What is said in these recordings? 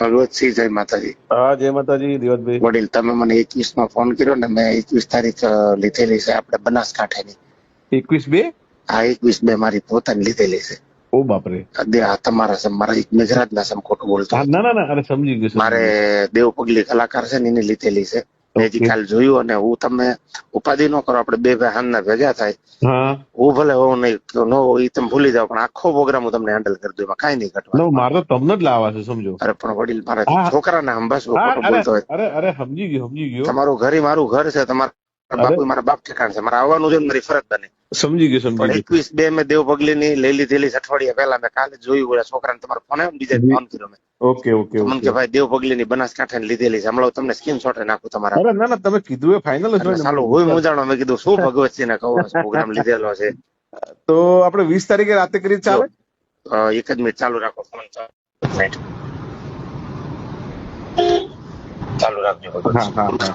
ભગવતસિંહ જય માતાજી. હા જય માતાજી દિવતભાઈ. વડીલ તમે મને એકવીસમાં ફોન કર્યો ને મેં એકવીસ તારીખ લીધેલી છે આપણે બનાસકાંઠાની. એકવીસ બે? આ એકવીસ બે મારી પોતાની લીધેલી છે. ઓ બાપરે. તમારા સમ મારા એક મેઘરાજ ના સમ ખોટું બોલતો. ના ના ના અરે સમજી ગયો મારે દેવ પગલી કલાકાર છે ને એની લીધેલી છે. મેં હજી જોયું અને હું તમે ઉપાધિ ન કરો આપણે બે ભાઈ હાનના ભેગા થાય. હું. ભલે હોઉં નહીં તો ન એ તમે ભૂલી જાવ પણ આખો પ્રોગ્રામ હું તમને હેન્ડલ કરી દઉં એમાં કાંઈ નહીં ઘટવા મારે તો તમને જ લાવવા છે સમજો. અરે પણ વડીલ મારા છોકરા છોકરાને હંભાસવું હા, બોલતો હોય. અરે અરે સમજી ગયો સમજી ગયો. તમારું ઘર ઈ મારું ઘર છે તમારા બાપુ મારા બાપ ઠેકાણ છે. મારે આવવાનું છે મારી ફરજ બને. સમજી ગયો સમજી પણ એકવીસ બે મેં દેવ પગલી ની લઈ લીધેલી અઠવાડિયા પહેલા મેં કાલે જોયું ઓલા છોકરાને તમારો ફોન આવ્યો બીજા ફોન કર્યો મેં. ઓકે ઓકે મને કે ભાઈ દેવ પગલી ની બનાસકાંઠા ની લીધેલી છે. હમણાં તમને સ્ક્રીન શોટ નાખું તમારા અરે ના ના તમે કીધું એ ફાઇનલ એટલે હોય મૂંઝાણો મેં કીધું શું ભગવતસિંહ ને કહું પ્રોગ્રામ લીધેલો છે. તો આપણે વીસ તારીખે રાતે કરી ચાલે? એક જ મિનિટ ચાલુ રાખો. ફોન ચાલુ. ચાલુ રાખજો હા હા હા.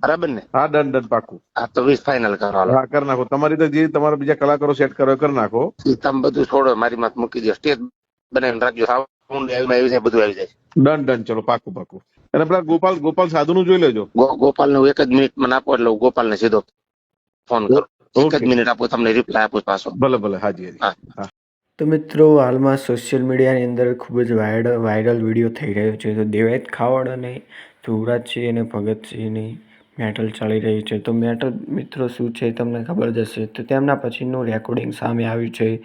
બરાબર ને હા ડન ડન પાકું. હા તો વીસ ફાઇનલ કરો હા કરી નાખો. તમારી તો જે તમારા બીજા કલાકારો સેટ કરો કરી નાખો. ઈ તમે બધું છોડો મારી માથે મૂકી દો સ્ટેજ બનાવીને રાખજો. સાઉન્ડ આવી આવી જાય બધું આવી જાય. ડન ડન ચલો પાકું પાકું. અને પેલા ગોપાલ ગોપાલ સાધુ નું જોઈ લેજો. ગોપાલનું એક જ મિનિટ મને આપો એટલે ગોપાલ ને સીધો ફોન કરો. એક. જ મિનિટ આપો તમને રિપ્લાય આપું પાછો. ભલે ભલે હાજી. હા. તો મિત્રો હાલમાં સોશિયલ મીડિયાની અંદર ખૂબ જ વાયરલ વાયરલ વીડિયો થઈ રહ્યો છે. તો દેવાયત ખાવડ અને ધ્રુવરાજસિંહ અને ભગતસિંહની મેટલ ચાલી રહી છે. તો મેટલ મિત્રો શું છે તમને ખબર જ હશે તો તેમના પછીનું રેકોર્ડિંગ સામે આવ્યું છે.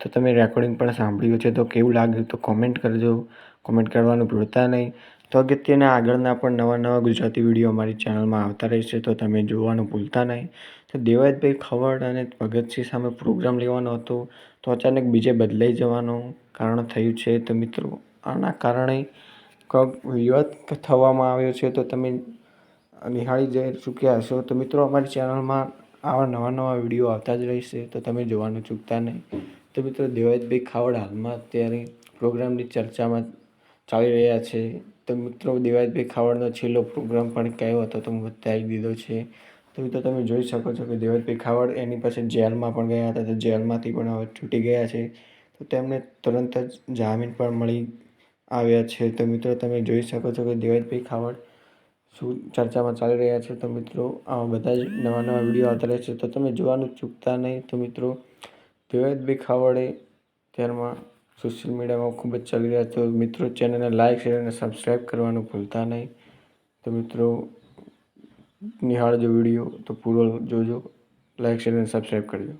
તો તમે રેકોર્ડિંગ પણ સાંભળ્યું છે. તો કેવું લાગ્યું તો કોમેન્ટ કરજો. કોમેન્ટ કરવાનું ભૂલતા નહીં. તો અગત્યના આગળના પણ નવા નવા ગુજરાતી વીડિયો અમારી ચેનલમાં આવતા રહેશે. તો તમે જોવાનું ભૂલતા નહીં. તો દેવાયતભાઈ ખવડ અને ભગતસિંહ સામે પ્રોગ્રામ લેવાનો હતો. તો અચાનક બીજે બદલાઈ જવાનું કારણ થયું છે. તો મિત્રો, આના કારણે વિવાદ થવામાં આવ્યો છે. તો તમે નિહાળી જઈ ચૂક્યા હશો. તો મિત્રો, અમારી ચેનલમાં આવા નવા નવા વીડિયો આવતા જ રહેશે, તો તમે જોવાનું ચૂકતા નહીં. તો મિત્રો, દેવાયતભાઈ ખાવડ હાલમાં અત્યારે પ્રોગ્રામની ચર્ચામાં ચાલી રહ્યા છે. તો મિત્રો, દેવાયતભાઈ ખાવડનો છેલ્લો પ્રોગ્રામ પણ કયો હતો તો હું બતાવી દીધો છે. તો મિત્રો, તમે જોઈ શકો છો કે દેવાયતભાઈ ખાવડ એની પાસે જેલમાં પણ ગયા હતા, તો જેલમાંથી પણ હવે છૂટી ગયા છે. તો તેમને તરત જ જામીન પણ મળી આવ્યા છે. તો મિત્રો, તમે જોઈ શકો છો કે દેવાયતભાઈ ખાવડ શું ચર્ચામાં ચાલી રહ્યા છે તો મિત્રો આવા બધા જ નવા નવા વીડિયો આવતા રહે છે તો તમે જોવાનું ચૂકતા નહીં તો મિત્રો દેવાયતભાઈ ખાવડે ત્યારમાં સોશિયલ મીડિયામાં ખૂબ જ ચાલી રહ્યા છે. તો મિત્રો, ચેનલને લાઇક શેર અને સબસ્ક્રાઈબ કરવાનું ભૂલતા નહીં. તો મિત્રો, નિહાળજો વીડિયો, તો પૂરો જોજો. લાઇક શેર અને સબસ્ક્રાઈબ કરજો.